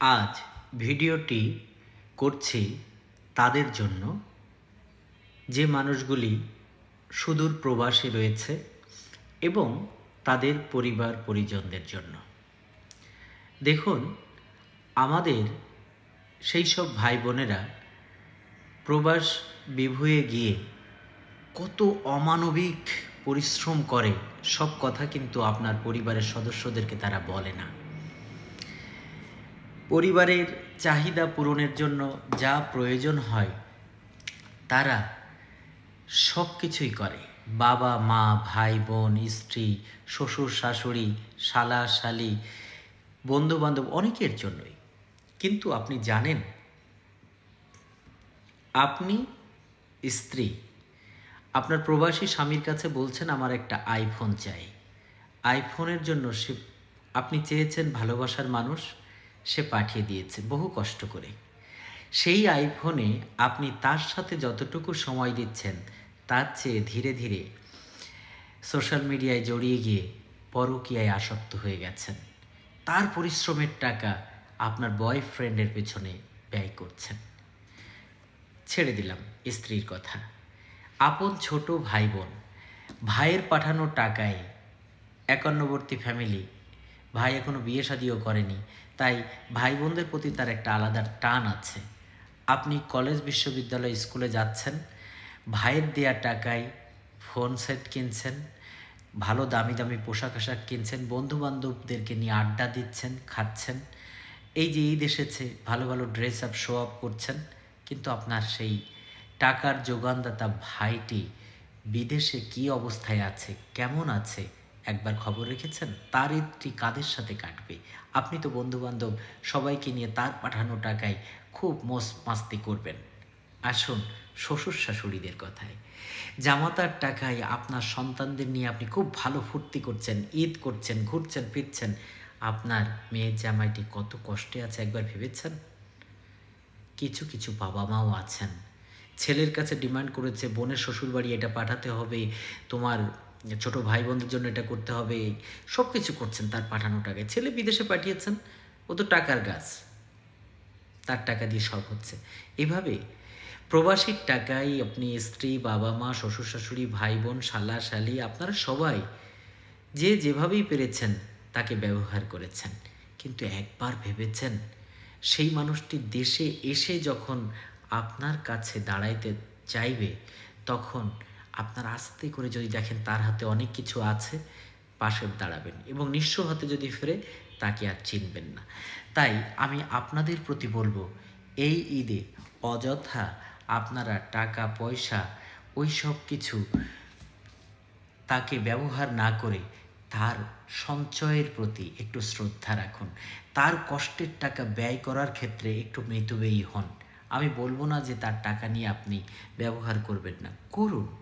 আজ ভিডিওটি করছি তাদের জন্য। যে মানুষগুলি সুদূর প্রবাসে রয়েছে এবং তাদের পরিবার পরিজনদের জন্য। দেখুন, আমাদের সেই সব ভাই বোনেরা প্রবাস বিভুয়ে গিয়ে কত অমানবিক পরিশ্রম করে, সব কথা কিন্তু আপনার পরিবারের সদস্যদেরকে তারা বলে না। পরিবারের চাহিদা পূরণের জন্য যা প্রয়োজন হয়, তারা সব কিছুই করে। বাবা, মা, ভাই, বোন, স্ত্রী, শ্বশুর, শাশুড়ি, শালা, শালি বন্ধু বান্ধব অনেকের জন্যই। কিন্তু আপনি জানেন, আপনি স্ত্রী। আপনার প্রবাসী স্বামীর কাছে বলছেন, আমার একটা আইফোন চাই। আইফোনের জন্য সে, আপনি চেয়েছেন ভালোবাসার মানুষ সে পাঠিয়ে দিয়েছে বহু কষ্ট করে। সেই আইফোনে আপনি তার সাথে যতটুকু সময় দিচ্ছেন, তার চেয়ে ধীরে ধীরে সোশ্যাল মিডিয়ায় জড়িয়ে গিয়ে পরকীয়ায় আসক্ত হয়ে গেছেন। তার পরিশ্রমের টাকা আপনার বয়ফ্রেন্ডের পেছনে ব্যয় করছেন। ছেড়ে দিলাম স্ত্রীর কথা। আপন ছোট ভাই বোন ভাইয়ের পাঠানো টাকায় একান্নবর্তী ফ্যামিলি ভাই এখনও বিয়ে শাদিও করেনি। তাই ভাই বোনদের প্রতি তার একটা আলাদা টান আছে। আপনি কলেজ বিশ্ববিদ্যালয় স্কুলে যাচ্ছেন, ভাইয়ের দেয়া টাকায় ফোন সেট কিনছেন, ভালো দামি দামি পোশাক আশাক কিনছেন বন্ধু বান্ধবদেরকে নিয়ে আড্ডা দিচ্ছেন, খাচ্ছেন, এই যে ঈদ এসেছে, ভালো ভালো ড্রেস আপ শো আপ করছেন, কিন্তু আপনার সেই টাকার যোগানদাতা ভাইটি বিদেশে কি অবস্থায় আছে, কেমন আছে একবার খবর রেখেছেন? তার ঈদটি কাদের সাথে কাটবে? আপনি তো বন্ধু বান্ধব সবাইকে নিয়ে তার পাঠানো টাকায় খুব মোস মাস্তি করবেন। আসুন শ্বশুর শাশুড়িদের কথায়। জামাতার টাকায় আপনার সন্তানদের নিয়ে আপনি খুব ভালো ফুর্তি করছেন, ঈদ করছেন, ঘুরছেন, ফিরছেন। আপনার মেয়ের জামাইটি কত কষ্টে আছে একবার ভেবেছেন? কিছু কিছু বাবা মাও আছেন। ছেলের কাছে ডিমান্ড করেছে, বোনের শ্বশুরবাড়ি এটা পাঠাতে হবে, তোমার ছোট ভাই বোনদের জন্য এটা করতে হবে সব কিছু করছেন তার পাঠানো টাকায় ছেলে বিদেশে পাঠিয়েছেন, ও তো টাকার গাছ, তার টাকা দিয়ে সব হচ্ছে। এভাবে প্রবাসীর টাকায় আপনি স্ত্রী, বাবা মা, শ্বশুর শাশুড়ি ভাই বোন শালা, শালি, আপনারা সবাই যে যেভাবেই পেরেছেন তাকে ব্যবহার করেছেন। কিন্তু একবার ভেবেছেন, সেই মানুষটি দেশে এসে যখন আপনার কাছে দাঁড়াইতে চাইবে, তখন আপনার আস্তে করে যদি দেখেন তার হাতে অনেক কিছু আছে, পাশে দাঁড়াবেন এবং নিঃস্ব হাতে যদি ফিরে তাকে আর চিনবেন না। তাই আমি আপনাদের প্রতি বলব, এই ঈদে অযথা আপনারা টাকা, পয়সা, ওই সব কিছু তাকে ব্যবহার না করে তার সঞ্চয়ের প্রতি একটু শ্রদ্ধা রাখুন। তার কষ্টের টাকা ব্যয় করার ক্ষেত্রে একটু মৃতব্যয়ী হন। আমি বলব না যে তার টাকা নিয়ে আপনি ব্যবহার করবেন না। করুন।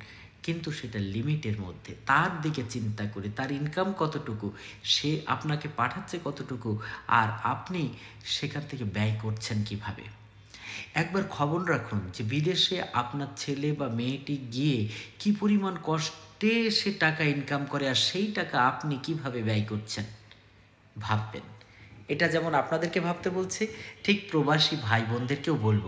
কিন্তু সেটা লিমিটের মধ্যে। তার দিকে চিন্তা করে তার ইনকাম কতটুকু, সে আপনাকে পাঠাচ্ছে কতটুকু, আর আপনি সেখান থেকে ব্যয় করছেন কীভাবে? একবার খবর রাখুন যে বিদেশে আপনার ছেলে বা মেয়েটি গিয়ে কি পরিমাণ কষ্টে সে টাকা ইনকাম করে আর সেই টাকা আপনি কীভাবে ব্যয় করছেন? ভাববেন। এটা যেমন আপনাদেরকে ভাবতে বলছে, ঠিক প্রবাসী ভাই বোনদেরকেও বলব।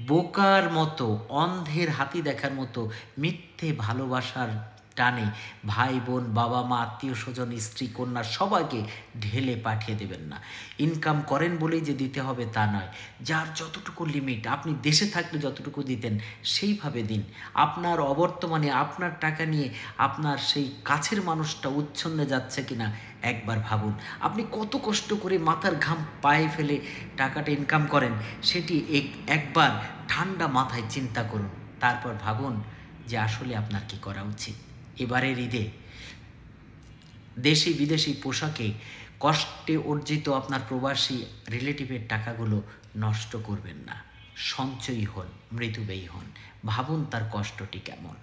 বোকার মতো অন্ধের হাতি দেখার মতো মিথ্যে ভালোবাসার টানে। ভাই বোন বাবা মা আত্মীয় স্বজন স্ত্রী, কন্যা সবাইকে ঢেলে পাঠিয়ে দেবেন না। ইনকাম করেন বলেই যে দিতে হবে তা নয়। যার যতটুকু লিমিট আপনি দেশে থাকলে যতটুকু দিতেন, সেইভাবে দিন। আপনার অবর্তমানে আপনার টাকা নিয়ে আপনার সেই কাছের মানুষটা উচ্ছন্নে যাচ্ছে কিনা একবার ভাবুন। আপনি কত কষ্ট করে মাথার ঘাম পায়ে ফেলে টাকাটা ইনকাম করেন, সেটি এক, একবার ঠান্ডা মাথায় চিন্তা করুন। তারপর ভাবুন যে আসলে আপনার কি করা উচিত। এবারের ঈদে। দেশি বিদেশি পোশাকে কষ্টে অর্জিত আপনার প্রবাসী রিলেটিভের টাকাগুলো নষ্ট করবেন না। সঞ্চয়ী হন মৃদু হন। ভাবুন তার কষ্টটি কেমন।